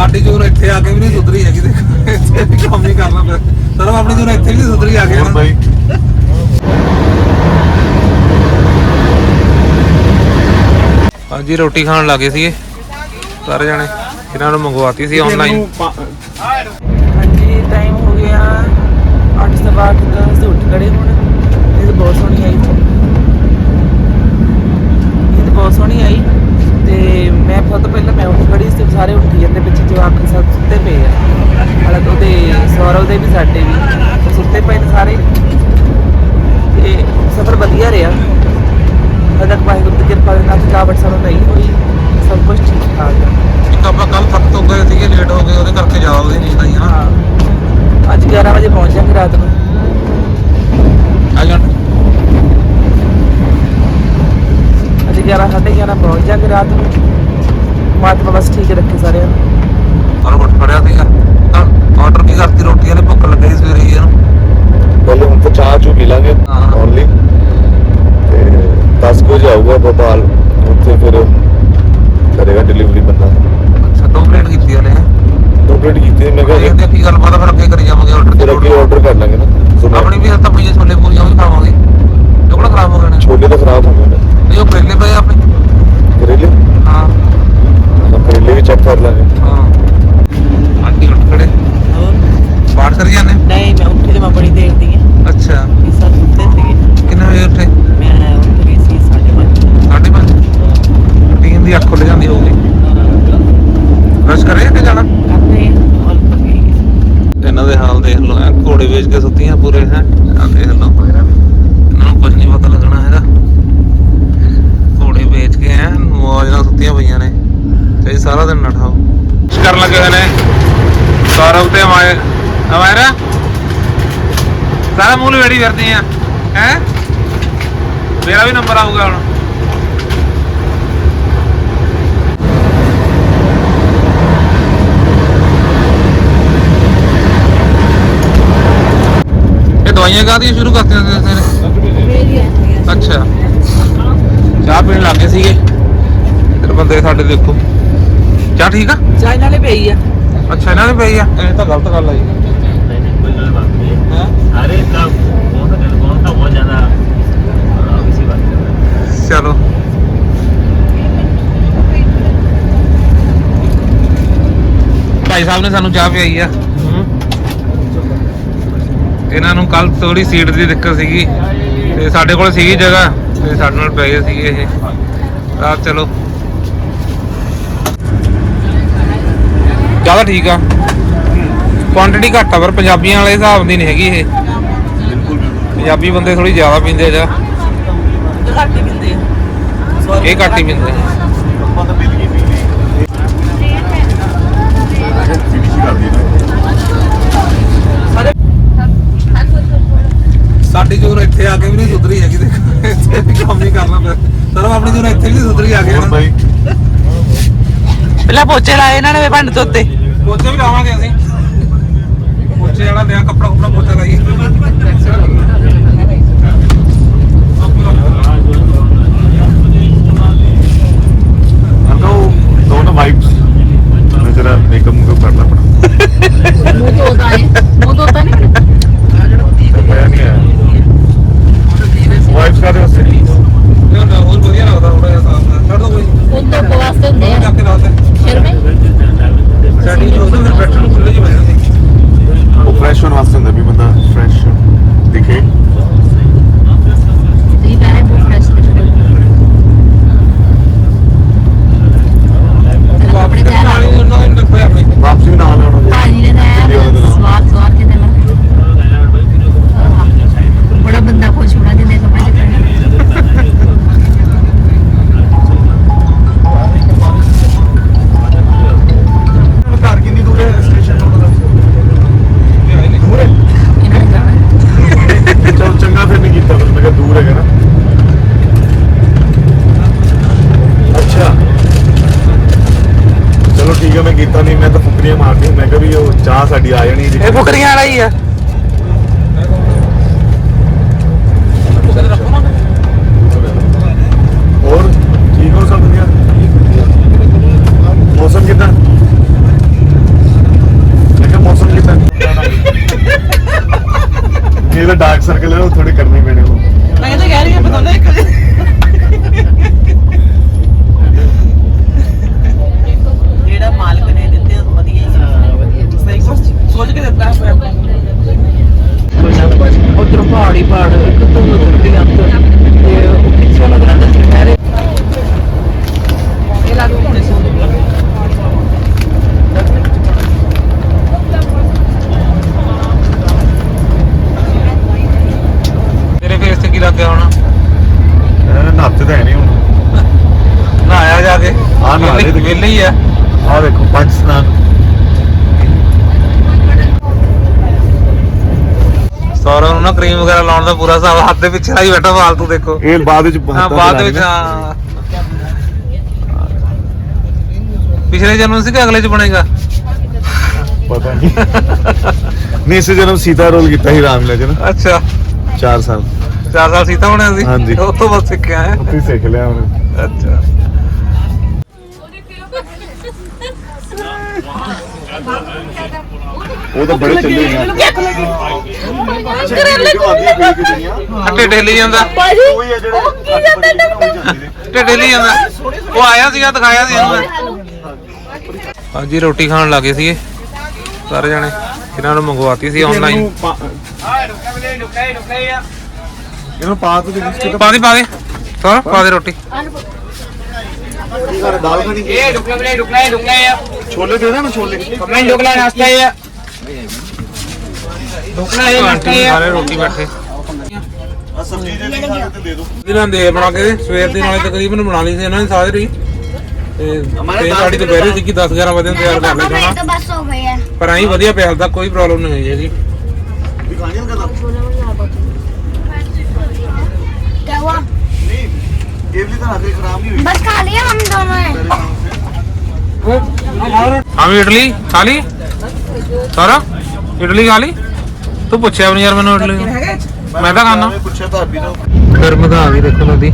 ਸਾਡੀ ਜੋਰ ਇੱਥੇ ਆ ਕੇ ਵੀ ਨਹੀਂ ਸੁਧਰੀ ਹੈਗੀ ਦੇਖੋ। ਇੱਥੇ ਵੀ ਕੰਮ ਹੀ ਕਰਨਾ ਪਿਆ। ਸਰਵ ਆਪਣੀ ਜੋਰ ਇੱਥੇ ਵੀ ਨਹੀਂ ਸੁਧਰੀ ਆ ਕੇ ਬਾਈ। ਹਾਂਜੀ ਰੋਟੀ ਖਾਣ ਲੱਗੇ ਸੀਗੇ। ਸਾਰੇ ਜਾਣੇ। ਇਹਨਾਂ ਨੂੰ ਮੰਗਵਾਤੀ ਸੀ ਆਨਲਾਈਨ ਹਾਂਜੀ ਟਾਈਮ ਹੋ ਗਿਆ। 8 ਸਵਾ ਅੱਠ ਦਾ ਅਸੀਂ ਉੱਠ ਖੜੇ ਹੁਣ। ਇਹ ਬਹੁਤ ਸੋਹਣੀ ਆਈ। ਇਹ ਬਹੁਤ ਸੋਹਣੀ ਆਈ ਤੇ ਮੈਂ ਸਭ ਤੋਂ ਪਹਿਲਾਂ ਮੈਂ ਉੱਠ ਖੜੀ ਸੀ ਤੇ ਸਾਰੇ ਉੱਠ ਜਾਂਦੇ ਪਿੱਛੇ ਜਵਾਕ ਸਭ ਸੁੱਤੇ ਪਏ ਆ। ਹਾਲਾਂਕਿ ਉਹਦੇ ਸੌਰਵ ਦੇ ਵੀ ਸਾਡੇ ਵੀ। ਸੁੱਤੇ ਪਏ ਨੇ ਸਾਰੇ। ਤੇ ਸਫ਼ਰ ਵਧੀਆ ਰਿਹਾ। ਹਜੇ ਤੱਕ ਵਾਹਿਗੁਰੂ ਦੀ ਕਿਰਪਾ ਨਾਲ ਥਕਾਵਟ ਸਾਨੂੰ ਨਹੀਂ ਹੋਈ। ਸਭ ਕੁਝ ਠੀਕ ਠਾਕ ਆ। ਇੱਕ ਆਪਾਂ ਕੱਲ ਥੱਕ ਤੋਂ ਗਏ ਸੀਗੇ ਲੇਟ ਹੋ ਗਏ ਉਹਦੇ ਕਰਕੇ ਜ਼ਿਆਦਾ ਉਹਦੀ ਨੀਂਦ ਆਈ ਹਾਂ। ਅੱਜ 11 ਵਜੇ ਪਹੁੰਚ ਜਾਾਂਗੇ ਰਾਤ ਨੂੰ। ਆ ਜਾਣ। ਅੱਜ 11 11:30 ਪਹੁੰਚ ਜਾਾਂਗੇ ਰਾਤ ਨੂੰ। ਮਾਤਮਾ ਬਸ ਠੀਕ ਰੱਖੇ ਸਾਰਿਆਂ ਨੂੰ। ਉੱਠ ਖੜਿਆ ਸੀਗਾ। ਆਰਡਰ ਕੀ ਕਰਤੀ? ਰੋਟੀਆਂ ਨੇ ਭੁੱਖ ਲੱਗੀ ਸਵੇਰੇ ਹੀ ਇਹਨੂੰ। ਪਹਿਲੇ ਹੁਣ ਤਾਂ ਚਾਹ ਚੂ ਪੀ ਲਾਂਗੇ। ਓਨਲੀ ਤੇ 10 ਵਜੇ ਆਊਗਾ ਭੋਪਾਲ। ਉੱਥੇ ਫਿਰ ਕਰੇਗਾ ਡਿਲੀਵਰੀ ਬੰਦਾ। ਅੱਛਾ ਦੋ ਪਲੇਟ ਕੀਤੀ ਉਹਨੇ। ਦੋ ਪਲੇਟ ਕੀਤੀ ਮੈਂ ਕਿਹਾ ਕੀ ਗੱਲ ਬਾਤ ਫਿਰ ਅੱਗੇ ਕਰੀ ਜਾਵਾਂਗੇ ਫਿਰ ਅੱਗੇ ਆਰਡਰ ਆਰਡਰ ਕਰ ਲਾਂਗੇ ਨਾ। ਆਪਣੀ ਵੀ ਹੱਥਾਂ ਪਈਏ ਛੋਲੇ ਪੂਰੀਆਂ ਵੀ ਖਾਵਾਂਗੇ ਇਹ ਕੋਲ ਖਰਾਬ ਹੋ ਗਏ ਨੇ ਛੋਲੇ ਤਾਂ ਖਰਾਬ ਹੋ ਗਏ ਨੇ ਇਹ ਉਹ ਕਰੇਲੇ ਪਏ ਆ ਆਪਣੇ ਕਰੇਲੇ ਹਾਂ ਹਾਂ, ਕਰੇਲੇ ਵੀ ਚੈੱਕ ਕਰ ਲਾਂਗੇ ਹਾਂ ਆਂਟੀ ਉੱਠ ਖੜੇ ਹੋਰ ਬਾਹਰ ਕਰੀ ਜਾਂਦੇ ਨਹੀਂ ਮੈਂ ਉੱਠੀ ਤੇ ਮੈਂ ਬੜੀ ਦੇਰ ਦੀ ਆ ਅੱਛਾ ਇਸ ਸਾਲ ਸੁੱਤੇ ਸੀਗੇ ਕਿੰਨੇ ਵਜੇ ਉੱਠੇ ਮੈਂ ਉੱਠ ਗਈ ਸੀ 5:30 ਸਾਢੇ ਪੰਜ ਟੀਮ ਦੀ ਅੱਖ ਖੁੱਲ ਜਾਂਦੀ ਹੋਊਗੀ ਬਸ ਕਰੇ ਕਿ ਜਾਣਾ ਕਰਦੇ ਔਰ ਪੱਕੀ ਇਹਨਾਂ ਦੇ ਹਾਲ ਦੇਖ ਲਓ ਐ ਘੋੜੇ ਵੇਚ ਕੇ ਸੁੱਤੀਆਂ ਪੂਰੇ ਹੈ। ਆ ਦੇਖ ਲਓ ਇਹਨਾਂ ਨੂੰ ਕੁਝ ਨਹੀਂ ਪਤਾ ਲੱਗਣਾ ਹੈਗਾ। ਘੋੜੇ ਵੇਚ ਕੇ ਐ ਮੌਜ ਨਾਲ ਸੁੱਤੀਆਂ ਪਈਆਂ ਨੇ। ਤੇ ਸਾਰਾ ਦਿਨ ਨਠਾਓ ਕਰਨ ਲੱਗੇ ਨੇ। ਸੌਰਵ ਤੇ ਮਾਏ ਹਮਾਰਾ ਸਾਰਾ ਮੂਲ ਵੇੜੀ ਫਿਰਦੇ ਆ ਹੈ। ਮੇਰਾ ਵੀ ਨੰਬਰ ਆਊਗਾ ਹੁਣ। ਦਵਾਈਆਂ ਕਾਹਦੀਆਂ ਸ਼ੁਰੂ ਕਰਤੀਆਂ ਸੀ ਤੇਰੇ ਅੱਛਾ। ਚਾਹ ਪੀਣ ਲੱਗੇ ਸੀਗੇ। ਤੇਰੇ ਬੰਦੇ ਸਾਡੇ ਦੇਖੋ। ਚਾਹ ਠੀਕ ਆ? ਚਾਹ ਨਾਲੇ ਪਈ ਆ। ਅੱਛਾ ਇਹਨਾਂ ਨੇ ਪਈ ਆ? ਇਹ ਤਾਂ ਗਲਤ ਗੱਲ ਆ ਚਲੋ। ਭਾਈ ਸਾਹਿਬ ਨੇ ਸਾਨੂੰ ਚਾਹ ਪਿਆਈ ਆ। ਇਹਨਾਂ ਨੂੰ ਕੱਲ ਥੋੜੀ ਸੀਟ ਦੀ ਦਿੱਕਤ ਸੀਗੀ ਤੇ ਸਾਡੇ ਕੋਲ ਸੀਗੀ ਜਗ੍ਹਾ ਤੇ ਸਾਡੇ ਨਾਲ ਪੈ ਗਏ ਸੀਗੇ ਇਹ। ਤਾਂ ਚਲੋ। ਜ਼ਿਆਦਾ ਠੀਕ ਆ। ਕੁਆਂਟੀਟੀ ਘੱਟ ਆ ਪਰ ਪੰਜਾਬੀਆਂ ਵਾਲੇ ਹਿਸਾਬ ਦੀ ਨਹੀਂ ਹੈਗੀ ਇਹ। ਪੰਜਾਬੀ ਬੰਦੇ ਥੋੜੀ ਜ਼ਿਆਦਾ ਪੀਂਦੇ ਆ ਘੱਟ ਹੀ ਆ। ਇਹ ਘੱਟ ਹੀ ਪੀਂਦੇ ਆ। ਸਾਡੀ ਜੋਰ ਇੱਥੇ ਆ ਕੇ ਵੀ ਨਹੀਂ ਸੁਧਰੀ ਹੈਗੀ ਦੇਖੋ। ਇੱਥੇ ਵੀ ਕੰਮ ਹੀ ਕਰਨਾ ਪਿਆ। ਸਰਵ ਆਪਣੀ ਜੋਰ ਇੱਥੇ ਵੀ ਨਹੀਂ ਸੁਧਰੀ ਆ ਕੇ। ਹੋਰ ਬਾਈ? ਪਹਿਲਾਂ ਪੋਚੇ ਲਾਏ ਇਹਨਾਂ ਨੇ ਭਾਂਡੇ ਧੋਤੇ ਪੋਚੇ ਵੀ ਲਾਵਾਂਗੇ ਅਸੀਂ। ਪੋਚੇ ਵਾਲਾ ਲਿਆ ਕੱਪੜਾ ਕੁਪੜਾ ਪੋਚਾ ਲਾਈਏ। ਬੁਕਰੀਆਂ ਵਾਲਾ ਹੀ ਆ। ਹੋਰ ਠੀਕ ਹੋ ਸਭ ਵਧੀਆ? ਮੌਸਮ ਕਿਦਾਂ? ਮੈਂ ਕਿਹਾ ਮੌਸਮ ਕਿਦਾਂ? ਇਹ ਤਾਂ ਡਾਰਕ ਸਰਕਲ ਹੈ ਉਹ ਥੋੜੇ ਕਰਨੀ ਪੈਣੇ ਉਹ ਮੈਂ ਤਾਂ ਕਹਿ ਰਹੀ ਹਾਂ ਪਤਾ ਨਹੀਂ ਕਦੇ ਜਿਹੜਾ ਮਾਲਕ ਨੇ ਦਿੱਤੇ ਉਹ ਵਧੀਆ ਹੀ ਸੀ ਸਹੀ। ਸੋਚ ਕੇ ਪਹਾੜੀ ਪਹਾੜ ਇੱਕ ਤੋਂ ਉਤਰਦੀ ਅੰਤ ਤੇ ਉਹ ਪਿੱਛੇ ਲੱਗਦਾ ਤੇ ਸੁਨਹਿਰੇ ਇਹ ਲਾਗੂ ਹੋਣੇ ਸੋ ਤੇਰੇ ਫੇਸ ਤੇ ਕੀ ਲੱਗਿਆ ਹੁਣ ਇਹਨਾਂ ਨੱਤ ਤਾਂ ਹੈ ਨਹੀਂ ਹੁਣ ਨਹਾਇਆ ਜਾ ਕੇ ਹਾਂ, ਨਹਾ ਲਏ ਤੇ- ਵਿਹਲੇ ਹੀ ਆ ਆਹ ਦੇਖੋ ਪੰਜ ਸਨਾਨ ਸੌਰਵ ਨੂੰ ਨਾ ਕਰੀਮ ਵਗੈਰਾ ਲਾਉਣ ਦਾ ਪੂਰਾ ਹਿਸਾਬ ਹੱਥ ਦੇ ਪਿੱਛੇ ਲਾਈ ਬੈਠਾ ਫਾਲਤੂ ਦੇਖੋ। ਇਹ ਬਾਅਦ ਵਿੱਚ ਹਾਂ ਬਾਅਦ ਵਿੱਚ ਹਾਂ। ਪਿਛਲੇ ਜਨਮ ਸੀ ਕਿ ਅਗਲੇ ਚ ਬਣੇਗਾ। ਪਤਾ ਨਹੀਂ। ਨਹੀਂ ਇਸ ਜਨਮ ਸੀਤਾ ਰੋਲ ਕੀਤਾ ਸੀ ਰਾਮ ਲੇਜਨ। ਅੱਛਾ। 4 ਸਾਲ। 4 ਸਾਲ ਸੀਤਾ ਬਣਿਆ ਸੀ? ਹਾਂਜੀ। ਉਹ ਤੋਂ ਬਸ ਸਿੱਖਿਆ ਹੈ? ਉੱਥੇ ਸਿੱਖ ਲਿਆ ਉਹਨੇ। ਅੱਛਾ। ਉਹ ਤਾਂ ਬੜੇ ਚੱਲੇ ਨੇ। ਢਿੱਡ ਹਿੱਲੀ ਜਾਂਦਾ। ਉਹੀ ਹੈ ਜਿਹੜੇ ਢਿੱਡ ਹਿੱਲੀ ਜਾਂਦਾ। ਉਹ ਆਇਆ ਸੀਗਾ ਦਿਖਾਇਆ ਸੀ ਇਹਨੂੰ ਮੈਂ। ਅੱਜ ਹੀ ਰੋਟੀ ਖਾਣ ਲੱਗੇ ਸੀਗੇ। ਸਾਰੇ ਜਣੇ ਇਹਨਾਂ ਨੂੰ ਮੰਗਵਾਤੀ ਸੀ ਆਨਲਾਈਨ ਇਹਨੂੰ ਪਾ ਤੂੰ ਦੇ ਵਿੱਚ ਪਾ ਦੇ ਪਾ ਦੇ। ਸਰ ਪਾ ਦੇ ਰੋਟੀ। ਦਾਲ ਖਾਣੀ। ਇਹ ਢੁਕਲਾ ਬਲੇ ਢੁਕਲਾ ਢੁਕਲਾ ਛੋਲੇ ਦੇ ਦੇਣਾ ਛੋਲੇ। ਮੈਂ ਨਾਸ਼ਤਾ ਹੈ ਢੁਕਲਾ ਇਹ ਨਾਸ਼ਤਾ ਹੈ ਸਾਰੇ ਰੋਟੀ ਬੈਠੇ ਆ ਸਬਜ਼ੀ ਜੇ ਨਹੀਂ ਖਾਣੇ ਤੇ ਦੇ ਦਿਓ ਇਹਨਾਂ ਦੇ ਬਣਾ ਕੇ ਸਵੇਰ ਦੀ ਨਾਲੇ ਤਕਰੀਬਨ ਬਣਾ ਲਈ ਸੀ ਇਹਨਾਂ ਨੇ ਸਾਰੀ ਤੇ ਤੇ ਸਾਡੀ ਦੁਪਹਿਰੇ ਸੀ ਕਿ 10 11 ਵਜੇ ਨੂੰ ਤਿਆਰ ਕਰ ਲਿਆ ਖਾਣਾ तो बस हो गई है ਪਰ ਆਈ ਵਧੀਆ ਪਿਆਲ ਦਾ ਕੋਈ ਪ੍ਰੋਬਲਮ ਨਹੀਂ ਹੋਈ ਹੈਗੀ ਵੀ ਖਾਣੀ ਹੈ ਕਦਾ क्या हुआ ਨਹੀਂ ਇਹ ਵੀ ਤਾਂ ਹੱਥੇ ਖਰਾਬ ਨਹੀਂ ਹੋਈ बस खा लिया हम दोनों ने ਹਾਂ ਵੀ ਇਡਲੀ ਖਾ ਲਈ ਸਾਰਾ? ਇਡਲੀ ਖਾ ਲਈ? ਤੂੰ ਪੁੱਛਿਆ ਵੀ ਨਹੀਂ ਯਾਰ ਮੈਨੂੰ ਇਡਲੀ ਮੈਂ ਤਾਂ ਖਾਣਾ ਪੁੱਛਿਆ ਭਾਬੀ ਨੂੰ। ਗਰਮ ਆ ਗਈ ਦੇਖੋ ਨਦੀ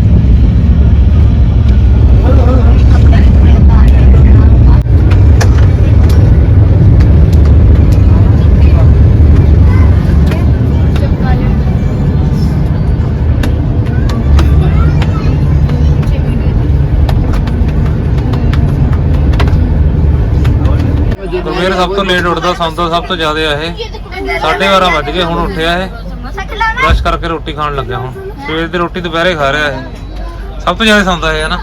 ਸਵੇਰ ਸਭ ਤੋਂ ਲੇਟ ਉੱਠਦਾ ਸੌਂਦਾ ਸਭ ਤੋਂ ਜ਼ਿਆਦਾ ਇਹ। 12:30 ਵੱਜ ਗਏ ਹੁਣ ਉੱਠਿਆ ਇਹ। ਬ੍ਰਸ਼ ਕਰਕੇ ਰੋਟੀ ਖਾਣ ਲੱਗਿਆ ਹੁਣ। ਸਵੇਰ ਦੀ ਰੋਟੀ ਦੁਪਹਿਰੇ ਖਾ ਰਿਹਾ ਇਹ। ਸਭ ਤੋਂ ਜ਼ਿਆਦਾ ਸੌਂਦਾ ਹੈ ਨਾ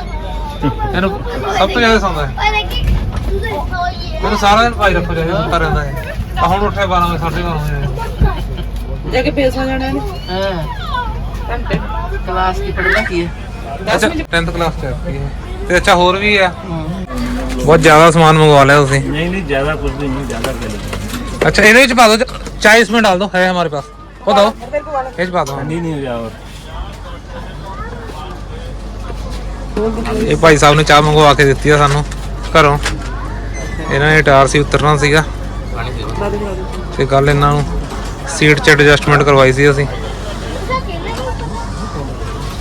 ਇਹਨੂੰ ਸਭ ਤੋਂ ਜ਼ਿਆਦਾ ਸੌਂਦਾ ਹੈ ਇਹਨੂੰ ਸਾਰਾ ਦਿਨ ਭਾਈ ਰੱਖੋ ਜਾਏ ਕਰ ਰਹਿੰਦਾ ਹੈ ਆ ਹੁਣ ਉੱਠਿਆ 12 ਵਜੇ 12:30 ਜਾ ਕੇ ਫੇਰ ਜਾਣਾ ਇਹਨੇ। ਕਲਾਸ ਦੀ ਪੜ੍ਹਦਾ ਕੀ ਹੈ। 10 ਮਿੰਟ 10th ਕਲਾਸ ਚ ਤੇ ਅੱਛਾ ਹੋਰ ਵੀ ਆ ਬਹੁਤ ਜ਼ਿਆਦਾ ਸਮਾਨ ਮੰਗਵਾ ਲਿਆ ਤੁਸੀਂ नहीं नहीं ज्यादा कुछ भी नहीं ज्यादा पहले अच्छा ਇਹਦੇ ਵਿੱਚ ਪਾ ਦਿਓ 40 में डाल दो है हमारे पास वो दो ਇਹ ਚ ਪਾ ਦਿਓ नहीं नहीं हो जाओ ਇਹ ਭਾਈ ਸਾਹਿਬ ਨੇ ਚਾਹ ਮੰਗਵਾ ਕੇ ਦਿੱਤੀ ਆ ਸਾਨੂੰ ਘਰੋਂ ਇਹਨਾਂ ਨੇ ਟਾਰ ਸੀ ਉਤਰਨਾ ਸੀਗਾ ਤੇ ਕੱਲ ਇਹਨਾਂ ਨੂੰ ਸੀਟ 'ਚ ਐਡਜਸਟਮੈਂਟ ਕਰਵਾਈ ਸੀ ਅਸੀਂ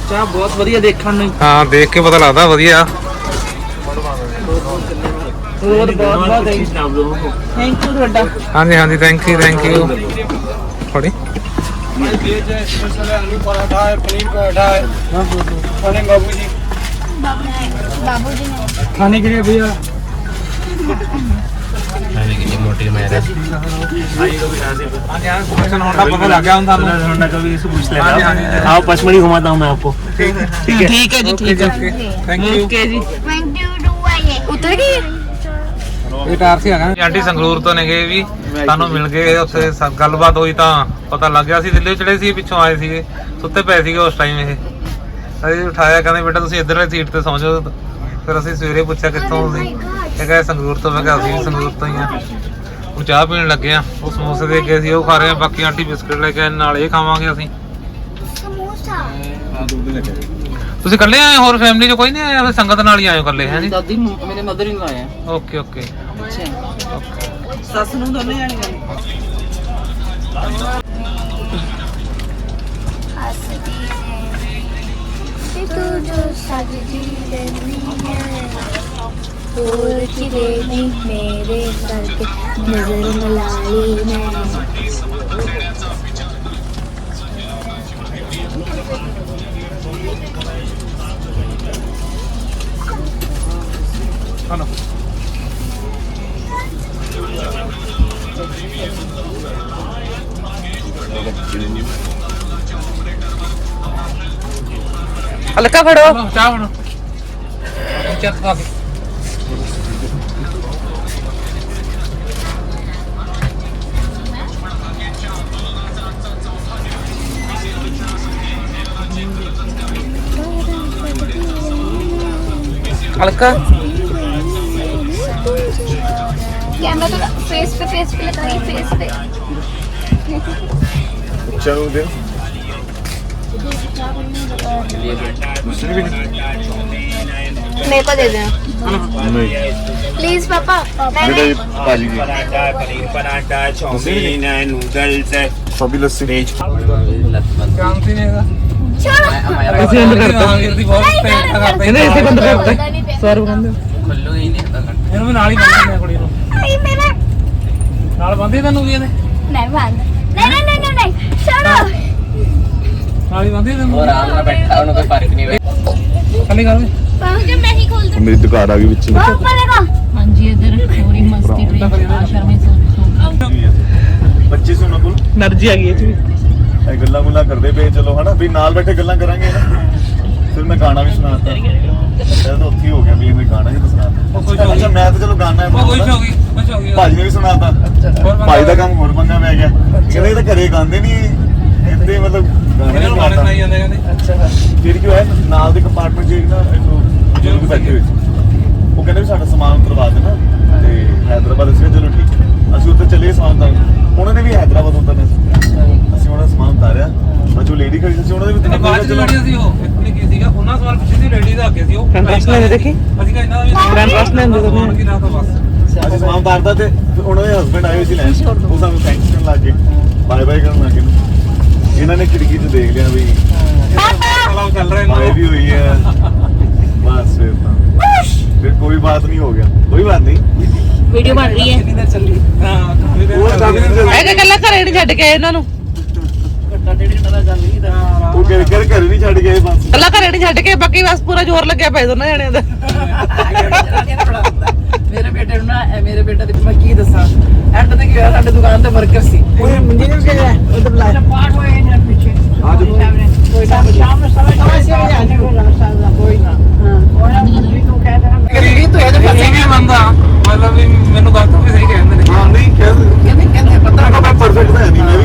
ਚਾਹ ਬਹੁਤ ਵਧੀਆ ਦੇਖਣ ਨੂੰ ਹਾਂ ਦੇਖ ਕੇ ਪਤਾ ਲੱਗਦਾ ਵਧੀਆ ਬਹੁਤ ਬਹੁਤ ਬਹੁਤ चीज आप लोगों को ਥੈਂਕ ਯੂ ਤੁਹਾਡਾ ਹਾਂਜੀ ਹਾਂਜੀ ਥੈਂਕ ਯੂ ਥੈਂਕ ਯੂ ਥੋੜੀ बाबूजी ने ਖਾਣੇ ਕੇ ਲਈ ਭਈਆ ਹਾਂਜੀ ਹਾਂ ਫੰਕਸ਼ਨ ਹੋਣ ਦਾ ਪਤਾ ਲੱਗ ਗਿਆ ਹੁਣ ਤੁਹਾਨੂੰ होंडा का भी इसे पूछ हाँ जी, हाँ जी, हाँ लेना आओ पचमढ़ी घुमाता हूँ मैं आपको ਠੀਕ ਹੈ ਠੀਕ ਹੈ ਜੀ ਠੀਕ ਹੈ ਥੈਂਕ ਯੂ ਓਕੇ ਜੀ ट्वेंटी ਉੱਤੇ ਕੀ? ਇਹ ਟਾਰਸੀ ਹੈਗਾ। ਆਂਟੀ ਸੰਗਰੂਰ ਤੋਂ ਨੇਗੇ ਵੀ ਸਾਨੂੰ ਮਿਲ ਗਏ ਉੱਥੇ ਗੱਲਬਾਤ ਹੋਈ ਤਾਂ ਪਤਾ ਲੱਗ ਗਿਆ ਸੀ ਦਿੱਲੀ ਚੜੇ ਸੀ ਪਿੱਛੋਂ ਆਏ ਸੀਗੇ ਸੁੱਤੇ ਪਏ ਸੀਗੇ ਉਸ ਟਾਈਮ ਇਹ। ਅਸੀਂ ਉਠਾਇਆ ਕਹਿੰਦੇ ਬੇਟਾ ਤੁਸੀਂ ਇੱਧਰਲੇ ਸੀਟ ਤੇ ਸੌਂ ਜਾਓ। ਫਿਰ ਅਸੀਂ ਸਵੇਰੇ ਪੁੱਛਿਆ ਕਿੱਥੋਂ ਸੀ। ਇਹ ਕਹਿੰਦੇ ਸੰਗਰੂਰ ਤੋਂ ਮੈਂ ਕਿਹਾ ਸੀ ਸੰਗਰੂਰ ਤੋਂ ਹੀ ਆ। ਉਹ ਚਾਹ ਪੀਣ ਲੱਗੇ ਆ ਉਹ ਸਮੋਸੇ ਦੇ ਅੱਗੇ ਸੀ ਉਹ ਖਾ ਰਹੇ ਆ ਬਾਕੀ ਆਂਟੀ ਬਿਸਕਟ ਲੈ ਕੇ ਆਏ, ਨਾਲ ਇਹ ਖਾਵਾਂਗੇ ਅਸੀਂ। ਤੁਸੀਂ ਇਕੱਲੇ ਆਏ ਹੋਰ ਫੈਮਲੀ ਚ ਕੋਈ ਨਹੀਂ ਆਇਆ? ਸੰਗਤ ਨਾਲ ਹੀ ਆਇਓ ਇਕੱਲੇ ਹੈ ਜੀ ਦਾਦੀ ਮੇਰੇ ਮਦਰ ਇਨ ਆਏ ਓਕੇ ਓਕੇ ਸੱਸ ਨੂੰ ਦੋਨੇ ਜਾਣੀਆਂ ਨੇ ਹੱਸਦੀ ਹੈ ਤੇ ਤੂੰ ਜੋ ਹੈ ਹੋਰ ਕਿਤੇ ਮੇਰੇ ਕਰਕੇ ਨਜ਼ਰ ਮਲਾਈ ਮੈਂ। ಅಲ್ಲ ಕಬಡು ಅಲ್ಕ camera face pay face pay ಲಗಾಯಿ face pay चलो देव दूसरी भी नहीं मेरे को दे देना नहीं प्लीज पापा बेटा मैंने ये भाजी की पराठा पनीर पराठा चाउमीन नूडल्स सभी लस्सी वेज ਸ਼ਾਂਤੀ ਨਹੀਂ ਹੈਗਾ चलो ਅਸੀਂ ਬੰਦ ਕਰਤਾ ਗਿਰਦੀ ਬਹੁਤ नहीं, ਪੈਰ मैंने ਕਰਦਾ ਇਹਨੇ ਇਸੇ ਬੰਦ ਕਰਤਾ नहीं, नहीं, ਸਰ ਬੰਦ ਇਹਨੂੰ ਵੀ ਨਾਲ ਹੀ ਬੰਦ ਕਰਨਾ ਕੁੜੀ ਨੂੰ नहीं, मेरा ਨਾਲ ਬੰਦੀ ਤੈਨੂੰ ਵੀ ਇਹਨੇ नहीं बंद नहीं नहीं नहीं नहीं नहीं चलो ਮੇਰੀ ਦੁਕਾਨ ਆ ਗਈ ਵਿੱਚ। ਹਾਂਜੀ ਇਧਰ ਥੋੜੀ ਮਸਤੀ ਪਈ। ਆਸ਼ਰ ਵਿੱਚ ਸੋ ਬੱਚੇ ਸੁਣੋ ਕੋਲ। ਨਰਜੀ ਆ ਗਈ ਇਹ ਵੀ। ਇਹ ਗੱਲਾਂ ਗੁੱਲਾਂ ਕਰਦੇ ਪਏ ਚਲੋ ਹਨਾ ਵੀ ਨਾਲ ਬੈਠੇ ਗੱਲਾਂ ਕਰਾਂਗੇ ਨਾ। ਫਿਰ ਮੈਂ ਗਾਣਾ ਵੀ ਸੁਣਾਤਾ। ਇਹ ਤਾਂ ਉੱਥੇ ਹੋ ਗਿਆ ਵੀ ਮੈਂ ਗਾਣਾ ਹੀ ਸੁਣਾਤਾ। ਅੱਛਾ ਮੈਂ ਤਾਂ ਚਲੋ ਗਾਣਾ ਹੈ ਕੋਈ ਹੋ ਗਈ ਭਾਜੀ ਨੇ ਵੀ ਸੁਣਾਤਾ। ਭਾਜੀ ਦਾ ਕੰਮ ਹੋਰ ਬੰਦਾ ਪੈ ਗਿਆ ਕਹਿੰਦੇ ਇਹ ਤਾਂ ਘਰੇ ਗਾਉਂਦੇ ਨਹੀਂ ਇੱਥੇ ਮਤਲਬ ਗਾਣੇ ਇਹਨਾਂ ਨੂੰ ਗਾਣੇ ਸੁਣਾਈ ਜਾਂਦੇ ਕਹਿੰਦੇ। ਅੱਛਾ ਫਿਰ ਕੀ ਹੋਇਆ ਨਾਲ ਦੇ ਕੰਪਾਰਟਮੈਂਟ ਇੱਕ ਨਾ ਇੱਕ ਬਜ਼ੁਰਗ ਬੈਠੇ ਹੋਏ ਸੀ। ਉਹ ਕਹਿੰਦੇ ਵੀ ਸਾਡਾ ਸਮਾਨ ਉਤਰਵਾ ਦੇਣਾ ਤੇ ਹੈਦਰਾਬਾਦ ਅਸੀਂ ਚਲੋ ਠੀਕ ਹੈ। ਅਸੀਂ ਉੱਥੇ ਚੱਲੇ ਸਮਾਨ ਤਾਂ ਉਹਨਾਂ ਨੇ ਵੀ ਹੈਦਰਾਬਾਦ ਉਤਰਨਾ ਸੀ। ਅਸੀਂ ਉਹਨਾਂ ਦਾ ਸਮਾਨ ਉਤਾਰਿਆ। ਮੈਂ ਜੋ ਲੇਡੀ ਖੜੀ ਸੀ ਉਹਨਾਂ ਦੇ ਵੀ ਇਹਨੇ ਬਾਅਦ ਚ ਚਲੋ ਲੜੀ ਸੀ ਉਹ। ਇਤਨੀ ਕੀ ਸੀਗਾ ਉਹਨਾਂ ਸਵਾਲ ਪੁੱਛੇ ਸੀ ਲੇਡੀ ਦਾ ਅੱਗੇ ਸੀ ਉਹ। ਲੈਂਦੇ ਦੇਖੀ? ਅਸੀਂ ਕਹਿੰਦਾ ਵੀ Front rest ਲੈਂਦੇ ਨਹੀਂ। ਕੀ ਨਾ ਤਾਂ ਬਸ। ਅਸੀਂ ਸਮਾਨ ਉਤਾਰਦਾ ਤੇ ਉਹਨਾਂ ਦੇ ਹਸਬੰਡ ਆਏ ਹੋਏ ਸੀ ਲੈਣ। ਉਹ ਸਾਨੂੰ ਥੈਂਕਸ ਕਰਨ ਲੱਗ ਗਏ। ਬਾਏ ਬਾਏ ਕਰਨ ਲੱਗ ਗਏ। ਇਹਨਾਂ ਨੇ ਖਿੜਕੀ 'ਚ ਦੇਖ ਲਿਆ ਵੀ ਚਲੋ ਚੱਲ ਰਹੇ ਨੇ ਮਾਈ ਵੀ ਹੋਈ ਹੈ ਬਸ ਫਿਰ ਤਾਂ। ਫਿਰ ਕੋਈ ਬਾਤ ਨਹੀਂ ਹੋ ਗਿਆ। ਕੋਈ ਬਾਤ ਨਹੀਂ। ਵੀਡੀਓ ਬਣ ਰਹੀ ਹੈ। ਕਿੰਨੀ ਚੱਲੀ? ਹਾਂ ਕਾਫੀ ਦੇਰ ਉਹ ਕਾਫੀ ਕੱਲਾ ਘਰੇ ਨਹੀਂ ਛੱਡ ਕੇ ਆਏ ਇਹਨਾਂ ਨੂੰ। ਘੱਟਾ ਡੇਢ ਘੰਟਾ ਦਾ ਤਾਂ ਉਹ ਘਰ ਘਰ ਘਰ ਨਹੀਂ ਛੱਡ ਗਏ ਬਸ। ਕੱਲਾ ਘਰੇ ਨਹੀਂ ਛੱਡ ਕੇ ਬਾਕੀ ਬਸ ਪੂਰਾ ਜ਼ੋਰ ਲੱਗਿਆ ਪਿਆ ਦੋਨਾਂ ਜਣਿਆਂ ਦਾ। ਮੇਰੇ ਬੇਟੇ ਨੂੰ ਨਾ ਮੇਰੇ ਬੇਟੇ ਕੀ ਦੱਸਾਂ। ਐਂਡ ਸਾਡੇ ਦੁਕਾਨ ਤੇ ਵਰਕਰ ਸੀ। ਪਿੱਛੇ ਕੋਈ ਨਾ ਸ਼ਾਮ ਨੂੰ ਸਵੇਰ ਜਾਣੇ ਕੋਈ ਨਾ ਕੋਈ ਨਾ। ਹਾਂ। ਉਹਨਾਂ ਨੂੰ ਤੂੰ ਕਹਿ ਦੇਣਾ। ਕਰੀ ਤੂੰ ਇਹਦੇ ਪਾਸੇ ਵੀ ਬੰਦਾ ਮਤਲਬ ਵੀ ਮੈਨੂੰ ਗਲਤ ਵੀ ਸਹੀ ਕਹਿੰਦੇ ਨੇ। ਹਾਂ ਨਹੀਂ ਕਹਿ ਕਹਿੰਦੇ ਕਹਿੰਦੇ ਪਤਾ ਮੈਂ ਮੈਂ ਪਰਫੈਕਟ ਤਾਂ ਹੈ ਨਹੀਂ ਮੈਂ ਵੀ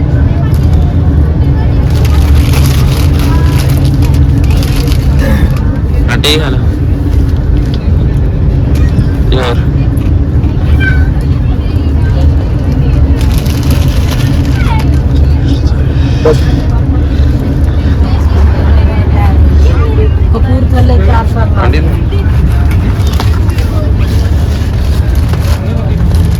ਜੀ ਹੈਲੋ ਆਂਟੀ ਹੈਲੋ ਯਾਰ ਬਸ